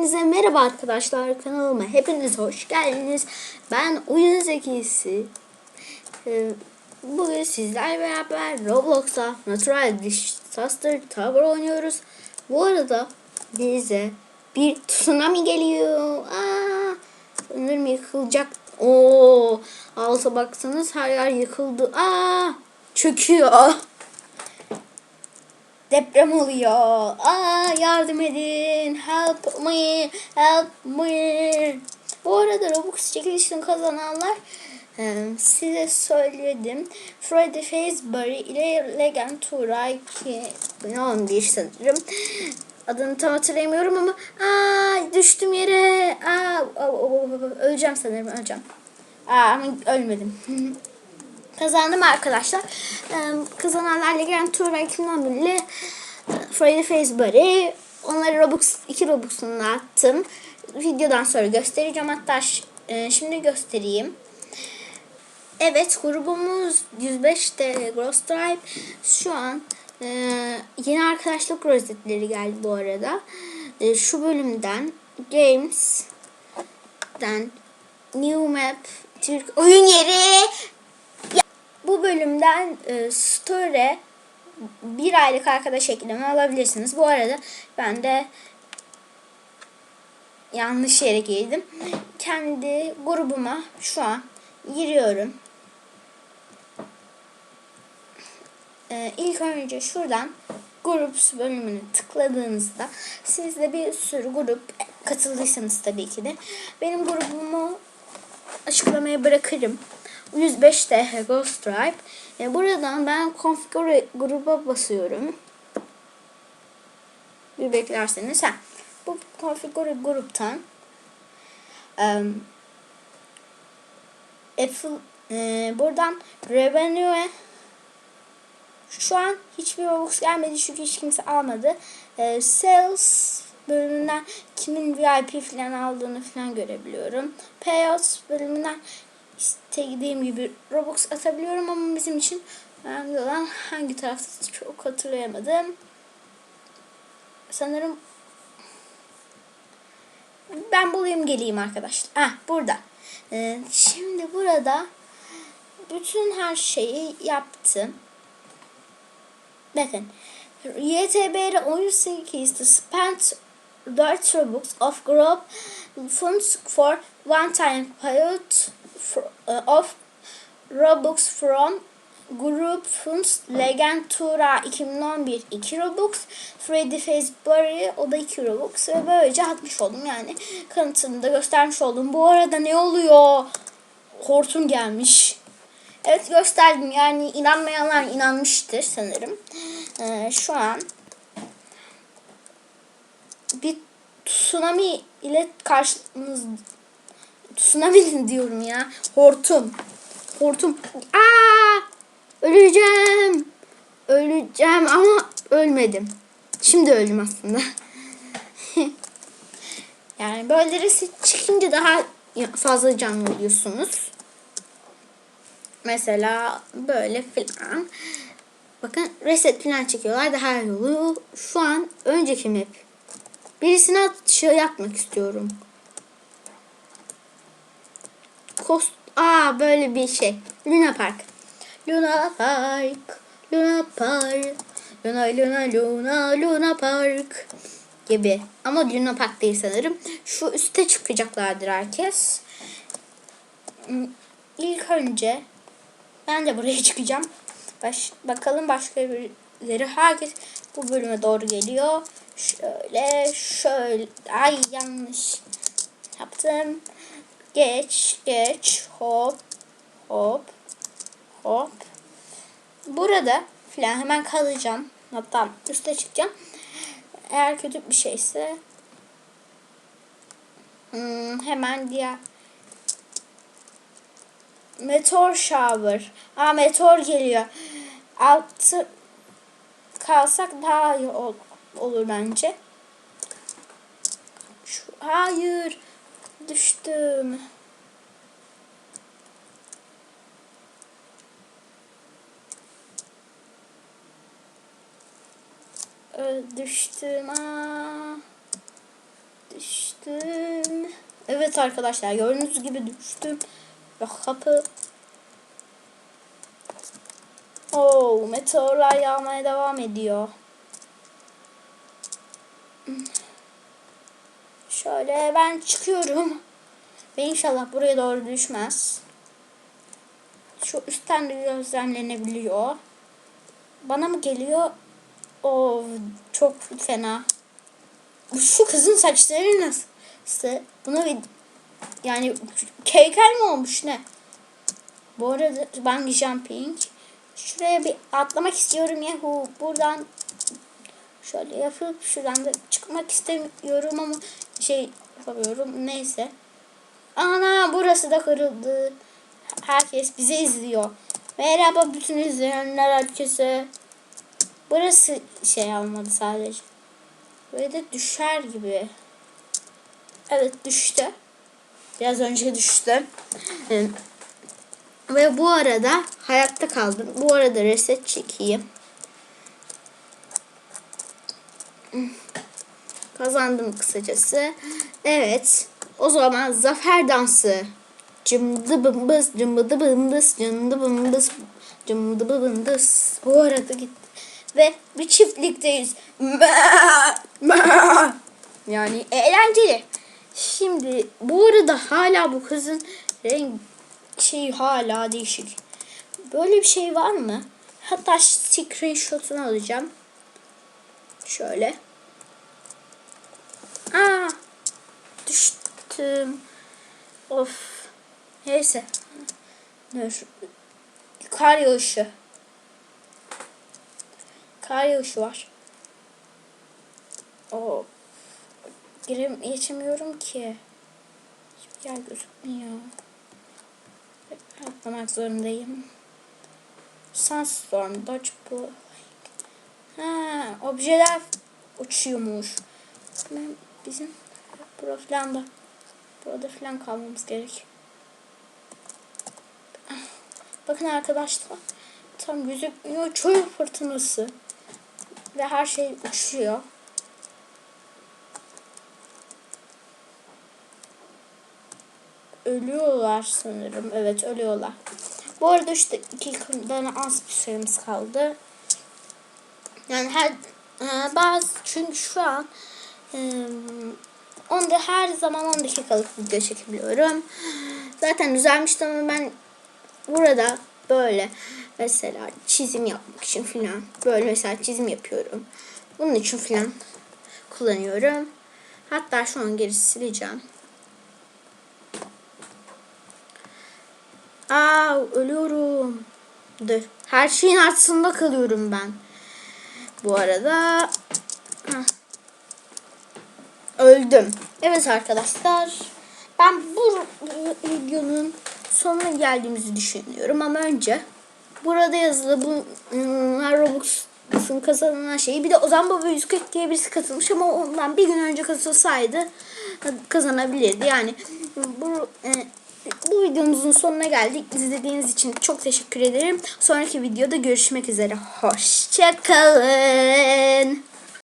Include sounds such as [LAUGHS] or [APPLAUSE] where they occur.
Hepinize merhaba arkadaşlar kanalıma hepiniz hoş geldiniz. Ben oyun zekisi. Ee, Bugün sizlerle beraber Roblox'ta Natural Disaster Tower oynuyoruz. Bu arada bize bir tsunami geliyor. Aa, sanırım yıkılacak. Oo, alta baksanız her yer yıkıldı. Aa, çöküyor. Deprem oluyor. Aa yardım edin. Help me. Help me. Bu arada Robux çekilişini kazananlar e, size söyledim. Freddy Fazbear ile Legend Turay 2011 sanırım. Adını tam hatırlayamıyorum ama aa düştüm yere. Aa, öleceğim sanırım öleceğim. Aa ama ölmedim. [LAUGHS] Kazandım arkadaşlar. Ee, Kazananlarla gelen Tuğra 2011 ile Friday Fazbear'i onları Robux 2 Robux'unu attım. Videodan sonra göstereceğim. Hatta e, şimdi göstereyim. Evet grubumuz 105 TL Gross Drive. Şu an e, yeni arkadaşlık rozetleri geldi bu arada. E, şu bölümden Games'den New Map Türk oyun yeri bu bölümden e, Story bir aylık arkadaş ekleme alabilirsiniz. Bu arada ben de yanlış yere girdim. Kendi grubuma şu an giriyorum. E, ilk önce şuradan grup bölümünü tıkladığınızda siz de bir sürü grup katıldıysanız tabii ki de benim grubumu açıklamaya bırakırım. 105 TH Ghost Drive. E, buradan ben configure gruba basıyorum. Bir beklerseniz. Ha, bu configure gruptan um, Apple, e, buradan revenue'e şu an hiçbir Robux gelmedi çünkü hiç kimse almadı. E, sales bölümünden kimin VIP falan aldığını falan görebiliyorum. Payouts bölümünden istediğim gibi Robux atabiliyorum ama bizim için önemli olan hangi tarafta çok hatırlayamadım. Sanırım ben bulayım geleyim arkadaşlar. Ah burada. Ee, şimdi burada bütün her şeyi yaptım. Bakın. YTBR 18 spent 4 Robux of group funds for one time payout of Robux from Group Funds Legend Tura 2011 2 Robux Freddy Fazbear'ı o da 2 Robux ve böylece atmış oldum yani kanıtını da göstermiş oldum. Bu arada ne oluyor? Hortum gelmiş. Evet gösterdim yani inanmayanlar inanmıştır sanırım. Ee, şu an bir tsunami ile karşınız tsunami diyorum ya. Hortum. Hortum. Aa! Öleceğim. Öleceğim ama ölmedim. Şimdi öldüm aslında. [LAUGHS] yani böyle resim çıkınca daha fazla can veriyorsunuz. Mesela böyle filan. Bakın reset falan çekiyorlar daha oluyor. Şu an önceki map. Birisine şey yapmak istiyorum. Kost Aa böyle bir şey. Luna Park. Luna Park. Luna Park. Luna Luna Luna Luna Park gibi. Ama Luna Park değil sanırım. Şu üste çıkacaklardır herkes. İlk önce ben de buraya [LAUGHS] çıkacağım. Baş, bakalım başka birileri. Herkes bu bölüme doğru geliyor. Şöyle şöyle. Ay yanlış yaptım. Geç geç hop hop hop. Burada filan hemen kalacağım. Hatta üste çıkacağım. Eğer kötü bir şeyse hmm, hemen diğer Meteor shower. Aa meteor geliyor. Altı kalsak daha iyi ol, olur bence. Şu, hayır. Düştüm. Düştüm. düştüm. Evet arkadaşlar gördüğünüz gibi düştüm. Ve kapı. Oo, meteorlar yağmaya devam ediyor. Şöyle ben çıkıyorum. Ve inşallah buraya doğru düşmez. Şu üstten de gözlemlenebiliyor. Bana mı geliyor? O çok fena. Şu kızın saçları nasıl? Bunu bir yani keykel mi olmuş ne? Bu arada bungee jumping. Şuraya bir atlamak istiyorum yahu. Buradan şöyle yapıp şuradan da çıkmak istemiyorum ama şey yapamıyorum. Neyse. Ana burası da kırıldı. Herkes bizi izliyor. Merhaba bütün izleyenler herkese. Burası şey almadı sadece. Böyle de düşer gibi. Evet düştü. Biraz önce düştü. Ve bu arada hayatta kaldım. Bu arada reset çekeyim. Kazandım kısacası. Evet. O zaman zafer dansı. Cımdı bımbız, cımbıdı bımbız, cımdı bımbız, cımdı bımbız. Bu arada gitti. Ve bir çiftlikteyiz. [LAUGHS] Yani eğlenceli. Şimdi bu arada hala bu kızın renk şey hala değişik. Böyle bir şey var mı? Hatta screenshot'unu alacağım. Şöyle. Aa, düştüm. Of. Neyse. Dur. Kar yağışı. Kar yağışı var. O. Girem geçemiyorum ki. Hiçbir yer gözükmüyor. Atlamak zorundayım. Sunstorm, Dodge bu. Ha, objeler uçuyormuş. Ben bizim burada falan da burada falan kalmamız gerek. Bakın arkadaşlar tam gözükmüyor çöl fırtınası ve her şey uçuyor. Ölüyorlar sanırım. Evet ölüyorlar. Bu arada işte iki tane az bir süremiz kaldı. Yani her e, bazı çünkü şu an e, onda her zaman 10 dakikalık video çekebiliyorum. Zaten düzelmişti ama ben burada böyle mesela çizim yapmak için filan böyle mesela çizim yapıyorum. Bunun için filan kullanıyorum. Hatta şu an geri sileceğim. Aa ölüyorum. Dur. Her şeyin altında kalıyorum ben. Bu arada öldüm. Evet arkadaşlar. Ben bu videonun sonuna geldiğimizi düşünüyorum ama önce burada yazılı bu Robux'un kazanılan şeyi bir de Ozan Baba 140 diye birisi katılmış ama ondan bir gün önce katılsaydı kazanabilirdi. Yani bu e, bu videomuzun sonuna geldik. İzlediğiniz için çok teşekkür ederim. Sonraki videoda görüşmek üzere. Hoşçakalın.